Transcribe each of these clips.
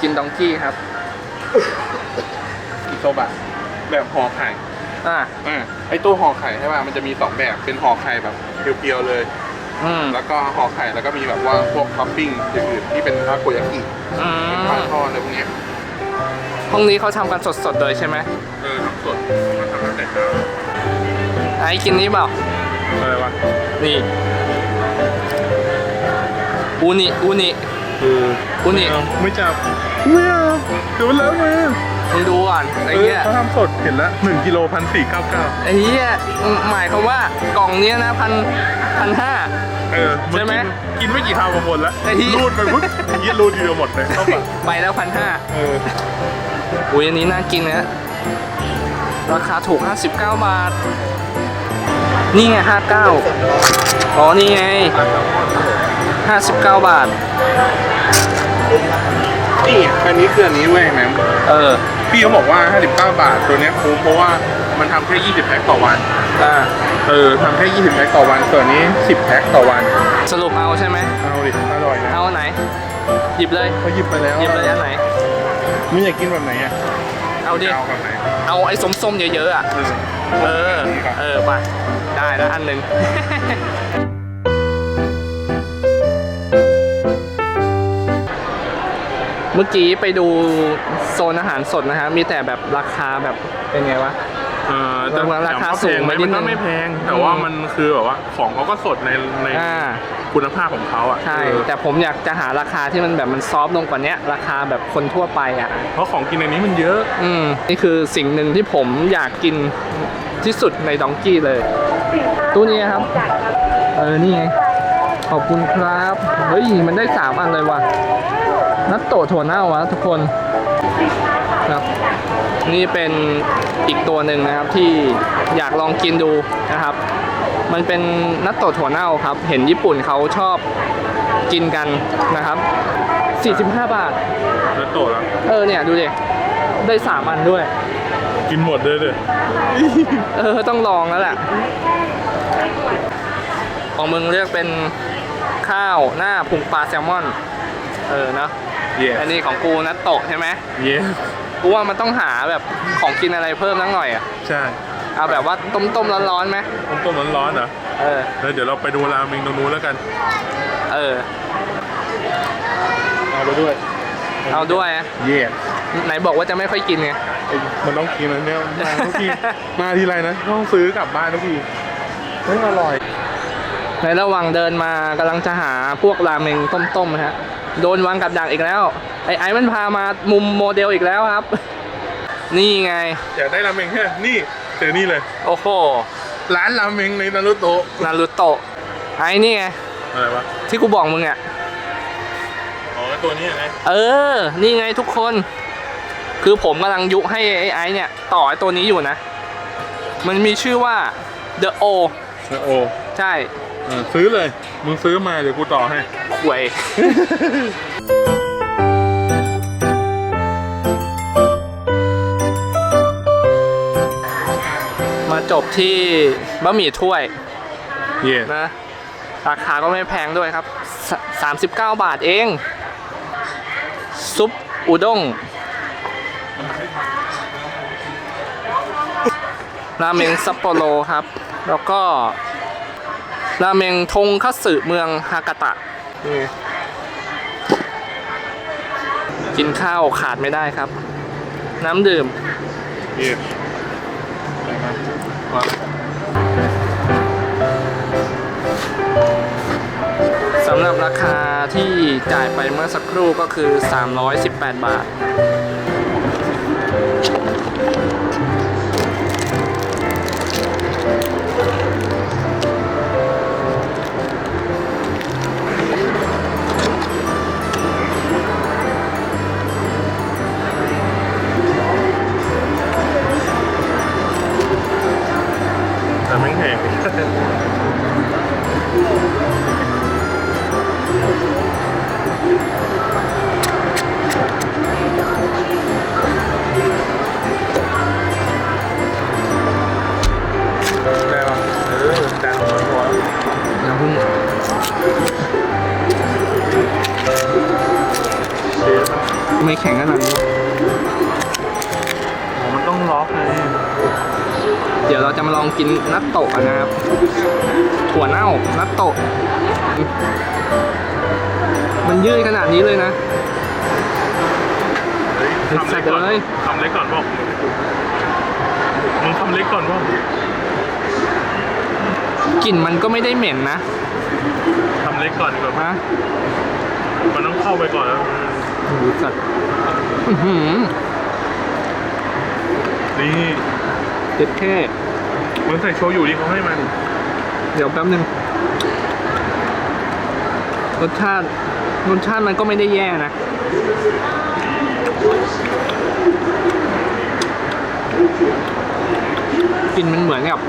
กินดองกี้ครับอิโซบะแบบห่อไข่อ่าอ่าไอตัวห่อไข่ใช่ป่ะมันจะมีสองแบบเป็นห่อไข่แบบเพียวๆเลย อืมแล้วก็ห่อไข่แล้วก็มีแบบว่าพวกท็อปปิ้งอย่างอื่นที่เป็นทาโกยากิอืปลามทอดอะไรพวกเนี้ยห้องนี้เขาทำกันสดๆเลยใช่ไหมเออทำสดมาทำตั้งแต่เช้าไอ้กินนี้เปล่า อะไรวะนี่ อูนิ อูนิ คือ อูนิไม่จับไม่เอาเดี๋ยวมันเลอะมือมึงดูก่อนไอ้เออเหี้ย เขาทำสดเห็นแล้วหนึ่งกิโลพันสี่เก้าเก้าไอ้เหี้ยหมายความว่ากล่องเนี้ยนะพันพันห้า เออใช่ไหมกินกินไม่กี่คำมาหมดแล้วไอ้เหี้ย รูดไปปุ๊บยี่รูดทีเดียวหมดเลยเข้าปากไปแล้วพันห้าเอออุ้ยอันนี้น่ากินนะ ราคาถูก 59 บาท นี่ไง 59 อ๋อ นี่ไง 59 บาท นี่อันนี้คืออันนี้เว้ยแมมเออ พี่เขาบอกว่า 59 บาทตัวเนี้ยคุ้มเพราะว่ามันทำแค่ 20 แพ็คต่อวัน อ่า เออทำแค่ 20 แพ็คต่อวันส่วนนี้ 10 แพ็คต่อวัน สรุปเอาใช่ไหม เอาดิอร่อยนะเอาอันไหน หยิบเลย เขาหยิบไปแล้วหยิบเลยอันไหน มึงอยากกินแบบไหนอะเอาดิ เอาแบบไหนเอาไอ้ส้มๆเยอะๆอะ เออ เออ เออไป ได้แล้วอันหนึ่ง เมื่อกี้ไปดูโซนอาหารสดนะฮะมีแต่แบบราคาแบบเป็นไงวะ เออแต่ราคาถมว่สูงไหมไปนิมัดนนึก็งไม่แพง แต่ว่ามันคือแบบว่าของเขาก็สดในในอ่าคุณภาพของเขาอะใช่เออแต่ผมอยากจะหาราคาที่มันแบบมันซอฟต์ลงกว่าเนี้ย ราคาแบบคนทั่วไปอะ เพราะของกินในนี้มันเยอะ อืมนี่คือสิ่งหนึ่งที่ผมอยากกินที่สุดในดองกี้เลย ตู้นี้ครับ เออ นี่ไง ขอบคุณครับ เฮ้ย มันได้สามอันเลยว่ะ นัตโตะถั่วเน่าวะทุกคนครับนี่เป็นอีกตัวหนึ่งนะครับที่อยากลองกินดูนะครับ มันเป็นนัตโตะถั่วเน่าครับ เห็นญี่ปุ่นเขาชอบกินกันนะครับ 45 บาทแล้วโตแล้วเออเนี่ยดูดิได้สามอันด้วย กินหมดเลยเลยเออต้องลองแล้วแหละ ของมึงเรียกเป็นข้าวหน้าพุงปลาแซลมอน เออเนอะเย่อันนี้ของกูนัตโตะใช่ไหมเย่กูว่ามันต้องหาแบบของกินอะไรเพิ่มสักหน่อยอะ ใช่เอาแบบว่าต้มๆร้อนๆไหมต้มต้มร้อนๆเหรอเออ แล้วเดี๋ยวเราไปดูราเมงตรงนู้นแล้วกันเออ เอาไปด้วย เอาด้วยอะเย่ไหนบอกว่าจะไม่ค่อยกินไงมันต้องกินนะเนี่ยมาทุกที มาทีไรนะต้องซื้อกลับบ้านทุกทีเฮ้ยอร่อย ในระหว่างเดินมากำลังจะหาพวกราเมงต้มๆนะฮะ โดนวางกับดักอีกแล้ว ไอ้ไอ้มันพามามุมโมเดลอีกแล้วครับ นี่ไง อยากได้ราเมงแค่นี่เจอนี่เลย โอ้โห ร้านราเมงในนารุโตะนารูโตะไอ้นี่ไง อะไรวะ ที่กูบอกมึงอะ อ๋อตัวนี้ไง เออ นี่ไงทุกคน คือผมกำลังยุให้ไอ้ไอ้เนี่ย ต่อไอ้ตัวนี้อยู่นะ มันมีชื่อว่า The O โอ้ใช่ เออซื้อเลย มึงซื้อมาเดี๋ยวกูต่อให้หวย มาจบที่บะหมี่ถ้วย เย่นะ ราคาก็ไม่แพงด้วยครับส39 บาทเอง ซุปอุด้งราเมงซัปโปโรครับ แล้วก็ ราเมงทงคัตสึเมืองฮากาตะนี่กินข้าวขาดไม่ได้ครับ น้ำดื่มเย่ไปมามาสำหรับราคาที่จ่ายไปเมื่อสักครู่ก็คือ 318 บาท ได้ปะเออจานของมันพอแล้วอย่าเพิ่งไม่แข็งขนาดนี้ เดี๋ยวเราจะมาลองกินนัตโตะกันนะครับ ถั่วเน่านัตโตะ มันยืดขนาดนี้เลยนะเฮ้ยทำเล็กก่อนเลยทำเล็กก่อนบอกมึงทำเล็กก่อนบอกกลิ่นมันก็ไม่ได้เหม็นนะทำเล็กก่อนดีกว่าฮะมันต้องเข้าไปก่อนแล้วดูสัตว์อื้อหือนี่ เจ็ดแค่มันใส่โชยุที่เขาให้มานี่เดี๋ยวแป๊บนึงรสชาติรสชาติมันก็ไม่ได้แย่นะกลิ่นมันเหมือนกับ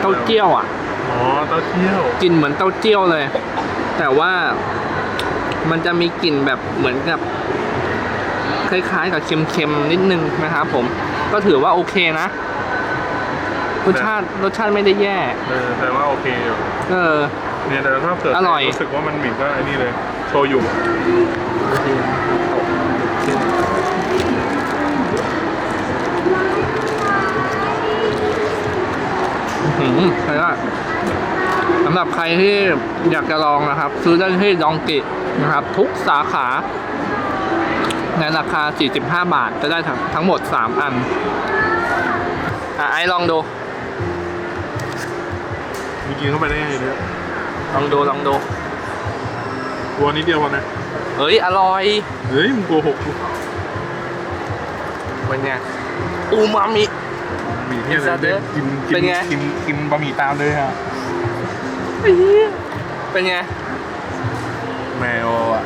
เต้าเจี้ยวอะ อ๋อเต้าเที่ยวกลิ่นเหมือนเต้าเจี้ยวเลย แต่ว่ามันจะมีกลิ่นแบบเหมือนกับ คล้ายๆกับเค็มๆนิดนึงนะครับผม ก็ถือว่าโอเคนะรสชาติรสชาติไม่ได้แย่เออแต่ว่าโอเคอยู่เออเนี่ยแต่ถ้าเกิดอร่อยรู้สึกว่ามันหมิ่นก็ไอ้นี่เลย โชยุหืมใช่ได้สำหรับใครที่อยากจะลองนะครับ ซื้อได้ที่ดองกินะครับ ทุกสาขา ในราคา 45 บาทจะได้ทั้งทั้งหมด 3 อันอะไอ้ลองดูมีกินเข้าไปได้ไงเนี่ยลองดูลองดูวัวนิดเดียวพอนะเฮ้ย อร่อย เฮ้ยมึงโกหกเป็นไงอูมามิหมี่ที่อะไรเนี่ยกินกิเป็นไง กินกินบะหมี่ตามเลยอะเป็นไง แมวอะ